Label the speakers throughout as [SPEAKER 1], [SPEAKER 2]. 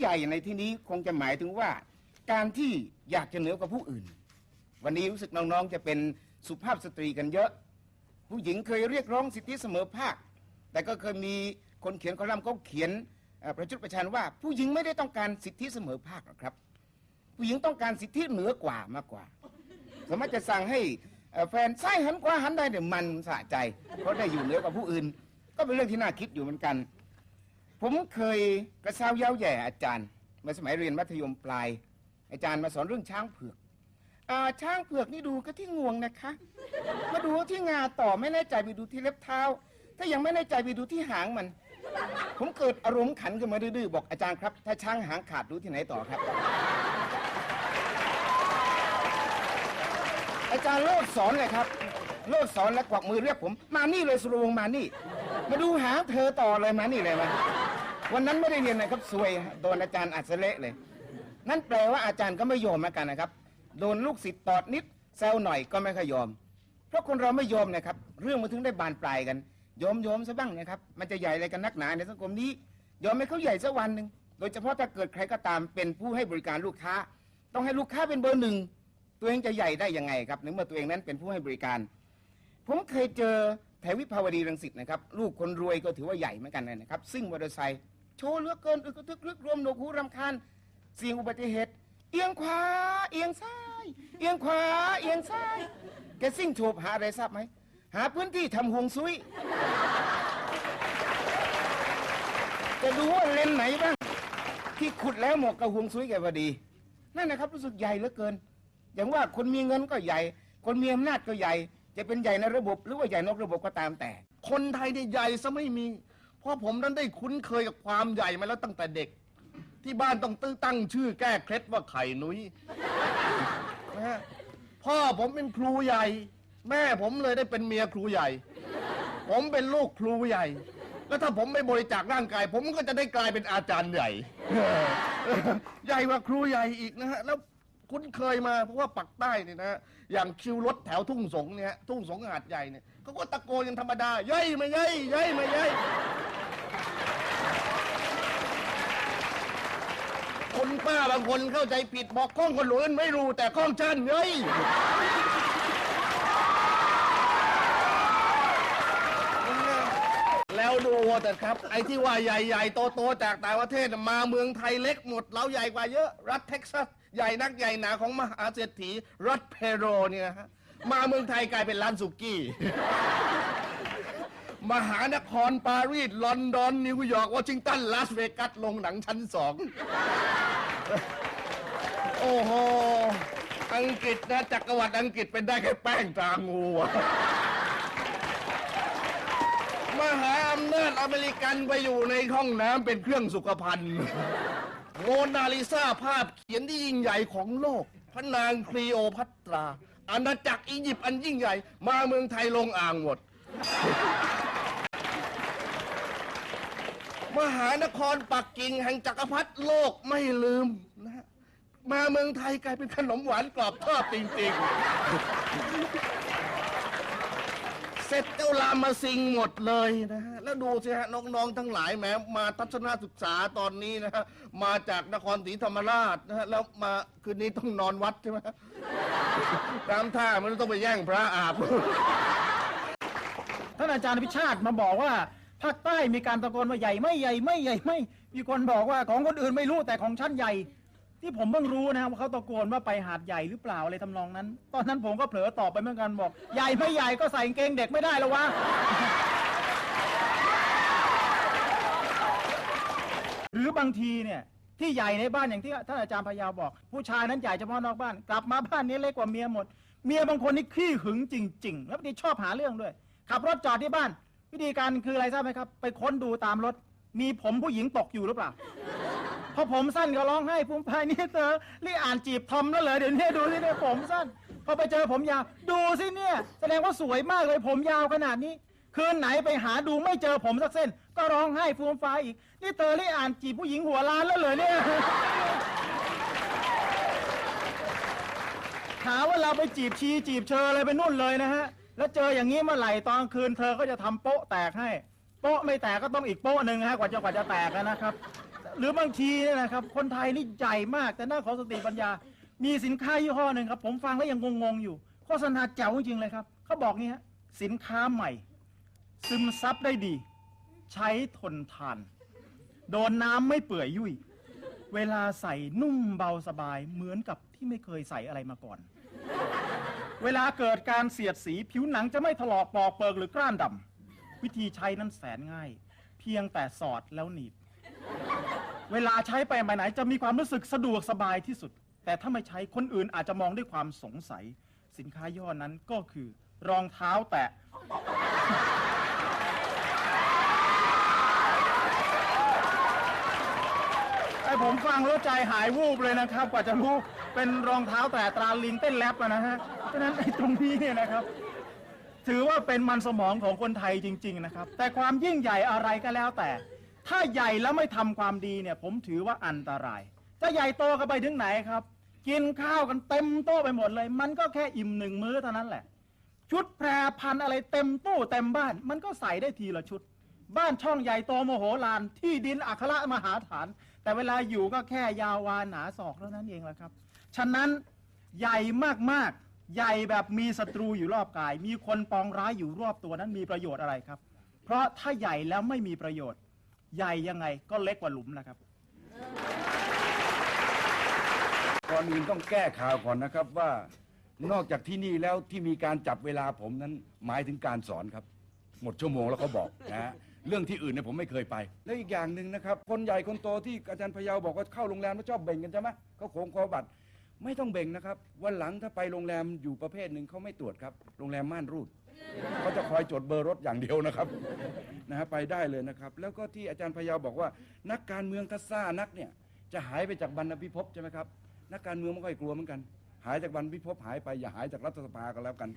[SPEAKER 1] ใหญ่ในที่นี้คงจะหมายถึงว่า การที่อยากจะเหนือกว่าผู้อื่น วันนี้รู้สึกน้องๆจะเป็นสุภาพสตรีกันเยอะ ผู้หญิงเคยเรียกร้องสิทธิเสมอภาค แต่ก็เคยมีคนเขียนคอลัมน์เขาเขียนประจุดประชันว่า ผู้หญิงไม่ได้ต้องการสิทธิเสมอภาคหรอกครับ ผู้หญิงต้องการสิทธิเหนือกว่ามากกว่า สามารถจะสั่งให้แฟนซ้หันขวาหันได้เนี่ยมันสะใจ เพราะได้อยู่เหนือกว่าผู้อื่น ก็เป็นเรื่องที่น่าคิดอยู่เหมือนกัน ผมเคยกระเซ้าเย้าแย่อาจารย์เมื่อสมัยเรียนมัธยมปลาย อาจารย์มาสอนเรื่องช้างเผือกอาช้างเผือกนี่ดูก็ที่งวงนะคะ มาดูที่งาต่อไม่แน่ใจไปดูที่เล็บเท้า ถ้ายังไม่แน่ใจไปดูที่หางมัน ผมเกิดอารมณ์ขันขึ้นมาดื้อๆบอกอาจารย์ครับ ถ้าช้างหางขาดดูที่ไหนต่อครับ อาจารย์โลดสอนเลยครับ โลดสอนและกวักมือเรียกผม มานี่เลยสุรวงศ์มานี่ มาดูหางเธอต่อเลยมานี่เลยมา วันนั้นไม่ได้เรียนนะครับซวยโดนอาจารย์อัศเละเลย นั่นแปลว่าอาจารย์ก็ไม่ยอมเหมือนกันนะครับ โดนลูกศิษย์ตอดนิดแซวหน่อยก็ไม่ค่อยยอม เพราะคนเราไม่ยอมนะครับ เรื่องมันถึงได้บานปลายกันยอมยอมซะบ้างนะครับ มันจะใหญ่อะไรกันนักหนาในสังคมนี้ ยอมให้เขาใหญ่สักวันหนึ่งโดยเฉพาะถ้าเกิดใครก็ตามเป็นผู้ให้บริการลูกค้า ต้องให้ลูกค้าเป็นเบอร์หนึ่งตัวเองจะใหญ่ได้ยังไงครับในเมื่อตัวเองนั้นเป็นผู้ให้บริการ ผมเคยเจอแถววิภาวดีรังสิตนะครับ ลูกคนรวยก็ถือว่าใหญ่เหมือนกันนะครับซิ่งมอเตอร์ไซค์ โชว์เหลือเกินอึกกระทึกรึกรวมหนวกหูรำคาญเสี่ยงอุบัติเหตุ เอียงขวา เอียงซ้าย เอียงขวา เอียงซ้าย แกซิ่งโฉบหาอะไรทราบไหม หาพื้นที่ทำห่วงซุยจะดูว่าเลนไหนบ้าง ที่ขุดแล้วหมาะกับห่วงซุยแกพอดี นั่นนะครับรู้สึกใหญ่เหลือเกิน อย่างว่าคนมีเงินก็ใหญ่ คนมีอำนาจก็ใหญ่ จะเป็นใหญ่ในระบบหรือว่าใหญ่นอกระบบก็ตามแต่
[SPEAKER 2] คนไทยเนี่ยใหญ่ซะไม่มี เพราะผมนั้นได้คุ้นเคยกับความใหญ่มาแล้วตั้งแต่เด็ก ที่บ้านต้องตั้งตั้งชื่อแก้เคล็ดว่าไข่นุ้ยนะฮะพ่อผมเป็นครูใหญ่ แม่ผมเลยได้เป็นเมียครูใหญ่ ผมเป็นลูกครูใหญ่ แล้วถ้าผมไม่บริจาคร่างกาย ผมก็จะได้กลายเป็นอาจารย์ใหญ่ ใหญ่กว่าครูใหญ่อีกนะฮะแล้วคุ้นเคยมาเพราะว่าปักใต้เนี่ยนะฮะอย่างคิวรถแถวทุ่งสงเนี่ยฮะทุ่งสงหาดใหญ่เนี่ย เขาก็ตะโกนกันธรรมดาเย้ยมาเย้ยเย้ยมาเย้ยคนป้าบางคนเข้าใจผิดบอกข้องคนอื่นไม่รู้แต่ข้องฉันเย้ยแล้วดูแต่ครับ ไอ้ที่ว่าใหญ่ๆ โตๆจากต่างประเทศมาเมืองไทยเล็กหมดเราใหญ่กว่าเยอะ รัฐเท็กซัส ใหญ่นักใหญ่หนาของมหาเศรษฐีรัฐเพโรเนี่ยฮะ มาเมืองไทยกลายเป็นร้านสุกี้ มหานครปารีสลอนดอนนิวยอร์กวอชิงตันลาสเวกัสลงหนังชั้นสอง โอ้โห อังกฤษนะจักรวรรดิอังกฤษเป็นได้แค่แป้งตางูอะมหาอำนาจอเมริกันไปอยู่ในห้องน้ำเป็นเครื่องสุขภัณฑ์โมนาลิซาภาพเขียนที่ยิ่งใหญ่ของโลก พระนางคลีโอพัตรา อาณาจักรอียิปต์อันยิ่งใหญ่ มาเมืองไทยลงอ่างหมด มหานครปักกิ่งแห่งจักรพรรดิโลกไม่ลืมนะฮะมาเมืองไทยกลายเป็นขนมหวานกรอบทอดจริงๆ เสร็จเจ้าลามมาสิงหมดเลยนะฮะแล้วดูสิฮะน้องๆทั้งหลายแหมมาทัศนศึกษาตอนนี้นะฮะมาจากนครศรีธรรมราชนะฮะแล้วมาคืนนี้ต้องนอนวัดใช่ไหมตามท่ามันต้องไปแย่งพระอาบ
[SPEAKER 3] ท่านอาจารย์พิชาติมาบอกว่าภาคใต้มีการตะโกนว่าใหญ่ไม่ใหญ่ไม่ใหญ่ไม่ มีคนบอกว่าของคนอื่นไม่รู้แต่ของฉันใหญ่ ที่ผมเพิ่งรู้นะครับว่าเขาตะโกนว่าไปหาดใหญ่หรือเปล่าอะไรทำนองนั้น ตอนนั้นผมก็เผลอตอบไปเหมือนกันบอก ใหญ่ไม่ใหญ่ก็ใส่กางเกงเด็กไม่ได้แล้ววะ หรือบางทีเนี่ยที่ใหญ่ในบ้านอย่างที่ท่านอาจารย์พยาวบอก ผู้ชายนั้นใหญ่เฉพาะนอกบ้าน กลับมาบ้านนี้เล็กกว่าเมียหมด เมียบางคนนี่ขี้หึงจริง ๆ แล้วบางทีชอบหาเรื่องด้วย ขับรถจอดที่บ้าน วิธีการคืออะไรทราบไหมครับ ไปค้นดูตามรถ มีผมผู้หญิงตกอยู่หรือเปล่า อผมสั้นก็ร้องไห้พุ่มพายนี่เธอนี่อ่านจีบทอมแล้วเหรอเดี๋ยวนี้ดูสิเนี่ยผมสั้นพอไปเจอผมยาว ดูสิเนี่ย แสดงว่าสวยมากเลยผมยาวขนาดนี้ คืนไหนไปหาดูไม่เจอผมสักเส้น ก็ร้องไห้ฟูมฟายอีก นี่เธอนี่อ่านจีบผู้หญิงหัวล้านแล้วเหรอเนี่ยหาว่าเราไปจีบชีจีบเชออะไรไปนู่นเลยนะฮะ แล้วเจออย่างนี้เมื่อไหร่ตอนคืนเธอก็จะทำโป๊ะแตกให้ โป๊ะไม่แตกก็ต้องอีกโป๊ะหนึ่งฮะกว่าจะกว่าจะแตกนะครับ หรือบางทีเนี่ยนะครับ คนไทยนี่ใหญ่มาก แต่หน้าขอสติปัญญา มีสินค้ายี่ห้อหนึ่งครับ ผมฟังแล้วยังงงๆอยู่ โฆษณาเจ๋วจริงๆเลยครับเขาบอกงี้ฮะสินค้าใหม่ ซึมซับได้ดี ใช้ทนทาน โดนน้ำไม่เปื่อยยุ่ยเวลาใส่นุ่มเบาสบายเหมือนกับที่ไม่เคยใส่อะไรมาก่อน เวลาเกิดการเสียดสีผิวหนังจะไม่ถลอกปอกเปิกหรือกล้านดำวิธีใช้นั้นแสนง่าย เพียงแต่สอดแล้วหนีบ เวลาใช้ไปไปไหนจะมีความรู้สึกสะดวกสบายที่สุด แต่ถ้าไม่ใช้คนอื่นอาจจะมองด้วยความสงสัย สินค้าย่ห้อนั้นก็คือ รองเท้าแตะ ไอ้ผมฟังแล้วใจหายวูบเลยนะครับ กว่าจะรู้เป็นรองเท้าแต่ตราลิงเต้นแรปอะนะฮะเพราะฉะนั้นไอ้ตรงนี้เนี่ยนะครับ ถือว่าเป็นมันสมองของคนไทยจริง ๆ นะครับ แต่ความยิ่งใหญ่อะไรก็แล้วแต่ ถ้าใหญ่แล้วไม่ทำความดีเนี่ย ผมถือว่าอันตราย จะใหญ่โตกันไปถึงไหนครับ กินข้าวกันเต็มโต๊ะไปหมดเลย มันก็แค่อิ่มหนึ่งมื้อเท่านั้นแหละ ชุดแพรพันอะไรเต็มตู้เต็มบ้าน มันก็ใส่ได้ทีละชุด บ้านช่องใหญ่โตโมโหลาน ที่ดินอัครมหาฐาน แต่เวลาอยู่ก็แค่ยาววานหนาศอกเท่านั้นเองแหละครับ ฉะนั้นใหญ่มากๆ ใหญ่แบบมีศัตรูอยู่รอบกาย มีคนปองร้ายอยู่รอบตัวนั้นมีประโยชน์อะไรครับ เพราะถ้าใหญ่แล้วไม่มีประโยชน์ ใหญ่ยังไงก็เล็กกว่าหลุมนะครับ
[SPEAKER 4] ก่อนอื่นต้องแก้ข่าวก่อนนะครับว่า นอกจากที่นี่แล้วที่มีการจับเวลาผมนั้นหมายถึงการสอนครับ หมดชั่วโมงแล้วเขาบอกนะฮะเรื่องที่อื่นเนี่ยผมไม่เคยไป แล้วอีกอย่างหนึ่งนะครับ คนใหญ่คนโตที่อาจารย์พยาวบอกว่าเข้าโรงแรมแล้วชอบเบ่งกันใช่ไหมเขาโขงคอบัตรไม่ต้องเบ่งนะครับวันหลังถ้าไปโรงแรมอยู่ประเภทหนึ่งเขาไม่ตรวจครับโรงแรมม่านรูด เขาจะคอยจดเบอร์รถอย่างเดียวนะครับนะฮะไปได้เลยนะครับ แล้วก็ที่อาจารย์พยาวบอกว่า นักการเมืองทัศซ่านักเนี่ยจะหายไปจากบรรณพิภพใช่ไหมครับนักการเมืองไม่ค่อยกลัวเหมือนกัน หายจากบรรณพิภพหายไปอย่าหายจากรัฐสภาก็แล้วกัน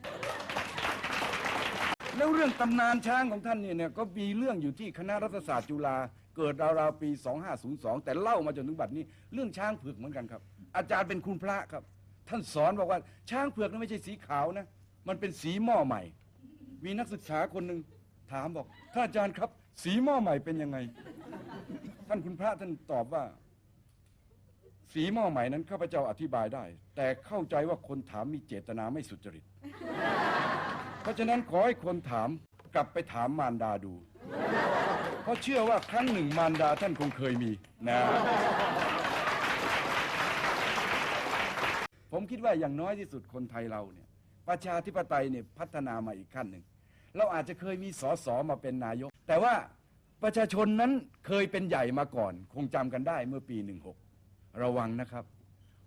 [SPEAKER 4] แล้วเรื่องตำนานช้างของท่านเนี่ยเนี่ยก็มีเรื่องอยู่ที่คณะรัฐศาสตร์จุฬาเกิดราวๆปี 2502 แต่เล่ามาจนถึงบัดนี้ เรื่องช้างเผือกเหมือนกันครับ อาจารย์เป็นคุณพระครับ ท่านสอนบอกว่าช้างเผือกนั้นไม่ใช่สีขาวนะมันเป็นสีหม้อใหม่ มีนักศึกษาคนหนึ่งถามบอกท่านอาจารย์ครับ สีหม้อใหม่เป็นยังไง ท่านคุณพระท่านตอบว่า สีหม้อใหม่นั้นข้าพเจ้าอธิบายได้ แต่เข้าใจว่าคนถามมีเจตนาไม่สุจริต เพราะฉะนั้นขอให้คนถามกลับไปถามมารดาดู เพราะเชื่อว่าครั้งหนึ่งมารดาท่านคงเคยมีนะผมคิดว่าอย่างน้อยที่สุดคนไทยเราเนี่ย ประชาธิปไตยเนี่ยพัฒนามาอีกขั้นหนึ่ง เราอาจจะเคยมีสสมาเป็นนายก แต่ว่าประชาชนนั้นเคยเป็นใหญ่มาก่อน คงจำกันได้เมื่อปี 16 ระวังนะครับ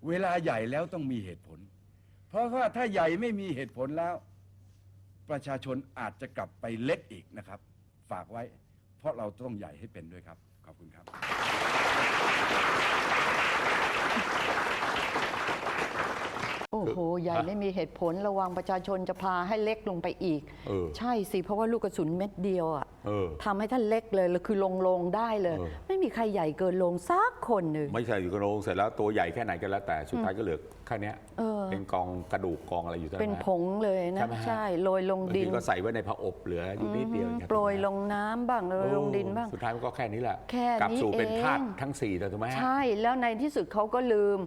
[SPEAKER 4] เวลาใหญ่แล้วต้องมีเหตุผล เพราะว่าถ้าใหญ่ไม่มีเหตุผลแล้ว ประชาชนอาจจะกลับไปเล็กอีกนะครับ ฝากไว้ เพราะเราต้องใหญ่ให้เป็นด้วยครับ ขอบคุณครับ
[SPEAKER 5] โอ้โห ใหญ่ไม่มีเหตุผลระวังประชาชนจะพาให้เล็กลงไปอีก
[SPEAKER 6] เออ
[SPEAKER 5] ใช่สิเพราะว่าลูกกระสุนเม็ดเดียวอะ
[SPEAKER 6] เออ
[SPEAKER 5] ทำให้ท่านเล็กเลยแล้วคือลงลงได้เลย
[SPEAKER 6] เออ
[SPEAKER 5] ไม่มีใครใหญ่เกินลงสักคนหนึ่ง
[SPEAKER 6] ไม่ใช่อยู่กระโรงเสร็จแล้วตัวใหญ่แค่ไหนก็แล้วแต่สุดท้ายก็เหลือแค่เนี้ย
[SPEAKER 5] เออ
[SPEAKER 6] เป็นกองกระดูกกองอะไรอยู่ตรง
[SPEAKER 5] เป็น
[SPEAKER 6] นั้น
[SPEAKER 5] ผงเลยนะ
[SPEAKER 6] ใช่ไหมฮะ
[SPEAKER 5] ใช่โรยลง
[SPEAKER 6] บาง
[SPEAKER 5] ดิ
[SPEAKER 6] ที
[SPEAKER 5] น
[SPEAKER 6] ก็ใส่ไว้ในผ้าอบเหลืออยู่นิดเดียวอย่างเงี้
[SPEAKER 5] โปรยลงน้ำบ้างโรยลงดินบ้าง
[SPEAKER 6] สุดท้ายมันก็แค่นี้แหละ
[SPEAKER 5] แค่
[SPEAKER 6] กลับ
[SPEAKER 5] นี้
[SPEAKER 6] สู่เป็น
[SPEAKER 5] เอง
[SPEAKER 6] ธาตุทั้งสี่เลยถูกไหมฮะ
[SPEAKER 5] ใช่แล้วในที่สุดเขาก็ลืม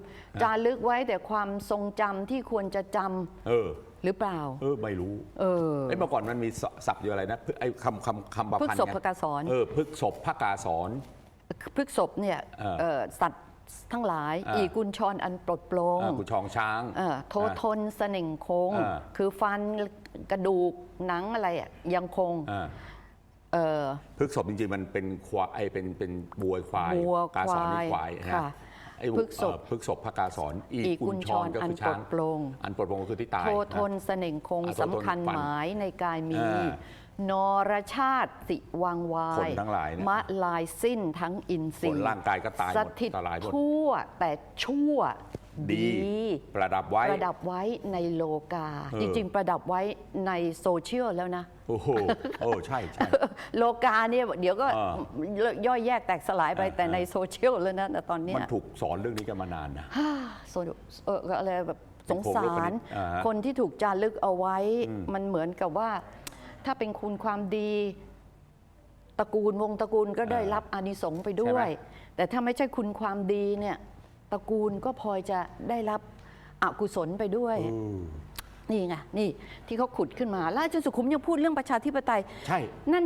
[SPEAKER 5] จารึกไว้แต่ความทรงจำที่ควรจะจำ
[SPEAKER 6] เออ
[SPEAKER 5] หรือเปล่า
[SPEAKER 6] เออ ไม่รู้
[SPEAKER 5] เออ
[SPEAKER 6] ไอ้ยเมื่อก่อนมันมีศัพท์อยู่อะไรนะไอ้คำคำคำประ
[SPEAKER 5] พฤ
[SPEAKER 6] พัน
[SPEAKER 5] ก
[SPEAKER 6] ธ์
[SPEAKER 5] ษพ
[SPEAKER 6] ไง
[SPEAKER 5] พกาสอน
[SPEAKER 6] เออพฤกษพพกาสอน
[SPEAKER 5] พฤกษพเนี่ย
[SPEAKER 6] เออ
[SPEAKER 5] เอ่อสัตว์ ทั้งหลาย
[SPEAKER 6] อ่า
[SPEAKER 5] อีกุญชรอันปลดโปร่ง
[SPEAKER 6] อ่ากุชองช้าง
[SPEAKER 5] เออโททนเสน่งคง
[SPEAKER 6] อ่า
[SPEAKER 5] คือฟันกระดูกหนังอะไรอะยังคง
[SPEAKER 6] อ่า
[SPEAKER 5] เออ
[SPEAKER 6] พฤกษพจริงๆมันเป็นควายไอ้เป็นเป็นบัวควาย
[SPEAKER 5] บัว
[SPEAKER 6] กาสอนนี่ควาย
[SPEAKER 5] ค่ะ
[SPEAKER 6] นะไอ้
[SPEAKER 5] พฤกษพ
[SPEAKER 6] เอ่อพฤกษพพกาสอนอี
[SPEAKER 5] อีกุ
[SPEAKER 6] กุ
[SPEAKER 5] ญ
[SPEAKER 6] ญ
[SPEAKER 5] ช
[SPEAKER 6] ช
[SPEAKER 5] ร
[SPEAKER 6] รก็
[SPEAKER 5] อัน
[SPEAKER 6] คือช้าง
[SPEAKER 5] ปลดโปร่ง
[SPEAKER 6] อันปลดโปร่งก็คือที่ตาย
[SPEAKER 5] โททน
[SPEAKER 6] นะ
[SPEAKER 5] เสน่งคง
[SPEAKER 6] อ่าโททน
[SPEAKER 5] สำคัญ
[SPEAKER 6] ฟัน
[SPEAKER 5] หมายในกายมี
[SPEAKER 6] อ่า
[SPEAKER 5] นรชาติสิวังวา
[SPEAKER 6] ค
[SPEAKER 5] ย
[SPEAKER 6] นทั้งหลายเนี่ย
[SPEAKER 5] มะลายสิ้นทั้งอินทรี
[SPEAKER 6] ผลร่างกายก็ตายหมด
[SPEAKER 5] สถิต
[SPEAKER 6] ตลายหมด
[SPEAKER 5] ทั่วแต่ชั่ว
[SPEAKER 6] ดี ประดับไว้
[SPEAKER 5] ประดับไว้ในโลกา
[SPEAKER 6] เออ
[SPEAKER 5] จริง ๆ ประดับไว้ในโซเชียลแล้วนะ
[SPEAKER 6] โอ้โหโอ้ใช่ใช่
[SPEAKER 5] โลกาเนี่ยเดี๋ยวก็
[SPEAKER 6] อ่า
[SPEAKER 5] ย่อยแยกแตกสลายไป
[SPEAKER 6] อ่า
[SPEAKER 5] แต่ในโซเชียลแล้วนะแต่ตอนเนี้ย
[SPEAKER 6] มันถูกสอนเรื่องนี้กันมานานนะ
[SPEAKER 5] ฮ่าโซเอออะไรแบบสงสาร
[SPEAKER 6] อ่าฮะ
[SPEAKER 5] คนที่ถูกจารึกเอาไว้
[SPEAKER 6] อืม
[SPEAKER 5] มันเหมือนกับว่า ถ้าเป็นคุณความดีตระกูลวงตระกูลก็ได้
[SPEAKER 6] อ่ารั
[SPEAKER 5] รับอานิสงส์ไปด้วย
[SPEAKER 6] ใช่ไหม
[SPEAKER 5] แต่ถ้าไม่ใช่คุณความดีเนี่ยตระกูลก็พลอยจะได้รับอกุศลไปด้วย
[SPEAKER 6] อืม
[SPEAKER 5] นี่ไงนี่ที่เขาขุดขึ้นมาแล้วอาจารย์สุขุมยังพูดเรื่องประชาธิปไตย
[SPEAKER 6] ใช่
[SPEAKER 5] นั่น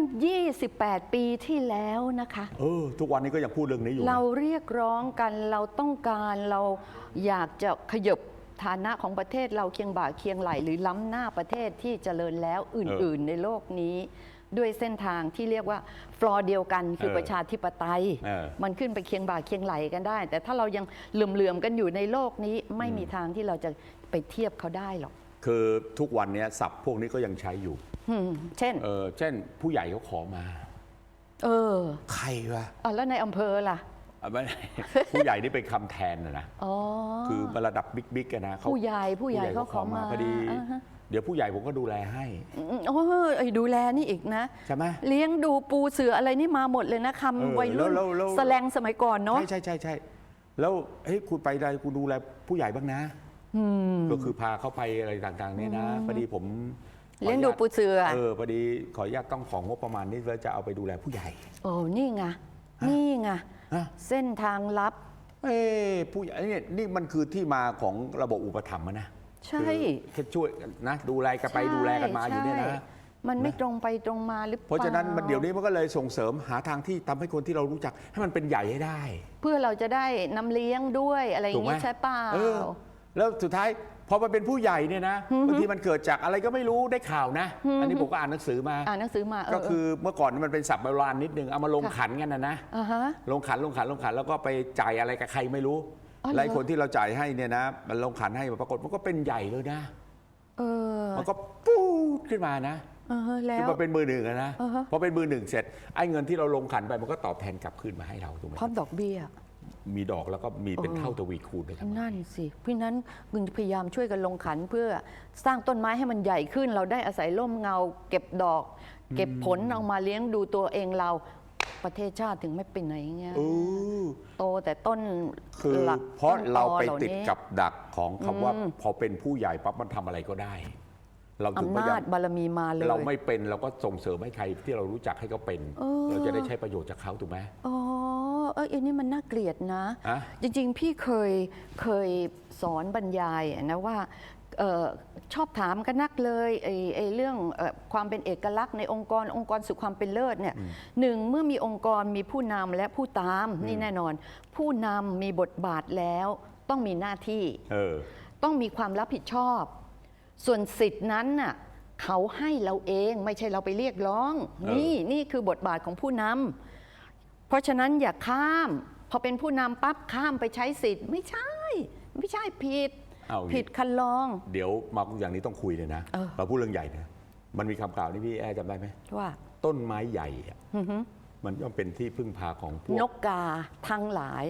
[SPEAKER 5] 28 ปีที่แล้วนะคะ
[SPEAKER 6] เออ ทุกวันนี้ก็ยังพูดเรื่องนี้อยู่นะ
[SPEAKER 5] เราเรียกร้องกันเราต้องการเราอยากจะขยบ ฐานะของประเทศเราเคียงบ่าเคียงไหล หรือล้ำหน้าประเทศที่เจริญแล้วอื่น ๆ ในโลกนี้ด้วยเส้นทางที่เรียกว่าฟลอร์เดียวกันคือ
[SPEAKER 6] เออ
[SPEAKER 5] ประชาธิปไตย
[SPEAKER 6] เออ
[SPEAKER 5] มันขึ้นไปเคียงบ่าเคียงไหลกันได้ แต่ถ้าเรายังเหลื่อมๆกันอยู่ในโลกนี้ไม่มีทางที่เราจะไปเทียบเขาได้หรอก
[SPEAKER 6] คือทุกวันเนี้ยศัพท์พวกนี้ก็ยังใช้อยู่
[SPEAKER 5] อืมเช่น
[SPEAKER 6] เออเช่นผู้ใหญ่เขาขอมา
[SPEAKER 5] เออ
[SPEAKER 6] ใครวะ
[SPEAKER 5] อะแล้วในอำเภอล่ะ
[SPEAKER 6] อะ ไม่ ผู้ใหญ่นี่เป็นคำแทนนะนะ
[SPEAKER 5] อ๋อ
[SPEAKER 6] คือระดับบิ๊กบิ๊กนะเขา
[SPEAKER 5] ผู้ใหญ่ผู้ใหญ่
[SPEAKER 6] ผู้
[SPEAKER 5] เขาขอมา
[SPEAKER 6] พอดี
[SPEAKER 5] อ่าฮะ
[SPEAKER 6] เดี๋ยวผู้ใหญ่ผมก็ดูแลให้
[SPEAKER 5] อืมโอ้ยไอ้ดูแลนี่อีกนะ
[SPEAKER 6] ใช่ไหม
[SPEAKER 5] เลี้ยงดูปูเสืออะไรนี่มาหมดเลยนะ
[SPEAKER 6] เออ
[SPEAKER 5] คำวัยรุ่น
[SPEAKER 6] แล้วแล้วแล้ว
[SPEAKER 5] แสลงสมัยก่อนเนาะ
[SPEAKER 6] ใช่ใช่ใช่ใช่แล้วเฮ้ยคุณไปใดคุณดูแลผู้ใหญ่บ้างนะก็คือพาเขาไปอะไรต่างๆเนี่ยนะพอดีผมขออนุญาต
[SPEAKER 5] เลี้ยงดูปูเสือ
[SPEAKER 6] เออพอดีขออนุญาตต้องของงบประมาณนี้แล้วจะเอาไปดูแลผู้ใหญ่
[SPEAKER 5] โอ้นี่ไงนี่ไง
[SPEAKER 6] ฮะ
[SPEAKER 5] เส้นทางลับ
[SPEAKER 6] เอ้ผู้ใหญ่เนี่ยนี่มันคือที่มาของระบบอุปถัมภ์อะนะ
[SPEAKER 5] ใช่
[SPEAKER 6] คือแค่ช่วยนะดูแลกันไปดูแลกันมาอยู่เนี่ยนะ
[SPEAKER 5] ใช่มันไม่ตรงไปตรงมาหรือเปล่า
[SPEAKER 6] เพราะฉะนั้นมันเดี๋ยวนี้มันก็เลยส่งเสริมหาทางที่ทำให้คนที่เรารู้จัก ให้มันเป็นใหญ่ให้ได้
[SPEAKER 5] เพื่อเราจะได้นำเลี้ยงด้วยอะไรอย่า
[SPEAKER 6] ถูก
[SPEAKER 5] ง
[SPEAKER 6] ไหม
[SPEAKER 5] นี้ใช่เปล่า
[SPEAKER 6] เออแล้วสุดท้าย พอมันเป็นผู้ใหญ่เนี่ยนะบางทีมันเกิดจากอะไรก็ไม่รู้ได้ข่าวนะ อันนี้ผมก็อ่านหนังสือมา
[SPEAKER 5] อ่านหนังสือมาเก็
[SPEAKER 6] คือเมื่อก่อนมันเป็นศัพท์โบราณนิดนึงเอามาลง
[SPEAKER 5] ค่ะ
[SPEAKER 6] ขันกันนะนะ
[SPEAKER 5] อ่าฮะ
[SPEAKER 6] ลงขันลงขันลงขันแล้วก็ไปจ่ายอะไรกับใครไม่รู้
[SPEAKER 5] อ๋อเหรอ
[SPEAKER 6] แล้วไอ้คนที่เราจ่ายให้เนี่ยนะ มันลงขันให้ปรากฏมันก็เป็นใหญ่เลยนะ
[SPEAKER 5] เออ
[SPEAKER 6] มันก็ปูดขึ้นมานะ
[SPEAKER 5] เออแล้
[SPEAKER 6] คือ
[SPEAKER 5] ว
[SPEAKER 6] มันเป็นมือหนึ่งอะนะ
[SPEAKER 5] อ่าฮะ
[SPEAKER 6] พอเป็นมือหนึ่งเสร็จไอ้เงินที่เราลงขันไปมันก็ตอบแทนกลับคืนมาให้เราถูกไหม
[SPEAKER 5] พร้อมดอกเบี้ย
[SPEAKER 6] มีดอกแล้วก็มีเป็นเท่าทวีคูณเลยครับ
[SPEAKER 5] นั่นสิเพราะฉะนั้นมึงพยายามช่วยกันลงขันเพื่อสร้างต้นไม้ให้มันใหญ่ขึ้น เราได้อาศัยร่มเงา เก็บดอก เก็บผลเอามาเลี้ยงดูตัวเองเราประเทศชาติถึงไม่เป็นไหนเงี้ย
[SPEAKER 6] อู้
[SPEAKER 5] โตแต่ต้น
[SPEAKER 6] คือ
[SPEAKER 5] หลัก
[SPEAKER 6] เพราะ
[SPEAKER 5] ต้น
[SPEAKER 6] เราไป
[SPEAKER 5] หล่
[SPEAKER 6] ติด
[SPEAKER 5] นี้
[SPEAKER 6] กับดักของคำว่า
[SPEAKER 5] อืม
[SPEAKER 6] พอเป็นผู้ใหญ่ปั๊บมันทำอะไรก็ได้ เราถึง
[SPEAKER 5] อำ
[SPEAKER 6] พยา
[SPEAKER 5] นา
[SPEAKER 6] ยา
[SPEAKER 5] จ
[SPEAKER 6] ม
[SPEAKER 5] บารมีมาเลย
[SPEAKER 6] เราไม่เป็นเราก็ส่งเสริมให้ใครที่เรารู้จักให้เขาเป็น
[SPEAKER 5] เออ
[SPEAKER 6] เราจะได้ใช้ประโยชน์จากเขาถูกไหม
[SPEAKER 5] อ๋อ เอออันนี้มันน่าเกลียดนะ
[SPEAKER 6] อะ
[SPEAKER 5] จริงๆ พี่เคยเคยสอนบรรยายนะว่าเออชอบถามกันนักเลยไอ้ไอ้เรื่องเออความเป็นเอกลักษณ์ในองค์กรองค์กรสู่ความเป็นเลิศเนี่ยหนึ่งเมื่อมีองค์กรมีผู้นำและผู้ตามนี่แน่นอน ผู้นำมีบทบาทแล้วต้องมีหน้าที่
[SPEAKER 6] เออ
[SPEAKER 5] ต้องมีความรับผิดชอบ ส่วนสิทธินั้นน่ะเขาให้เราเองไม่ใช่เราไปเรียกร้อง
[SPEAKER 6] เออ
[SPEAKER 5] นี่นี่คือบทบาทของผู้นำเพ ราะฉะนั้นอย่าข้าม พอเป็นผู้นำปั๊บข้ามไปใช้สิทธิ์ ไม่ใช่ ไม่ใช่ผิด
[SPEAKER 6] เอาอย่างนี้
[SPEAKER 5] ผิดคันลอง
[SPEAKER 6] เดี๋ยวมาอย่างนี้ต้องคุยเลยนะ
[SPEAKER 5] เออ
[SPEAKER 6] เราพูดเรื่องใหญ่นะมันมีคำกล่าวนี่พี่แอร์จำได้ไหม
[SPEAKER 5] ว่า
[SPEAKER 6] ต้นไม้ใหญ่อะมันย่อมเป็นที่พึ่งพาของพวก
[SPEAKER 5] นกกาทั้งหลาย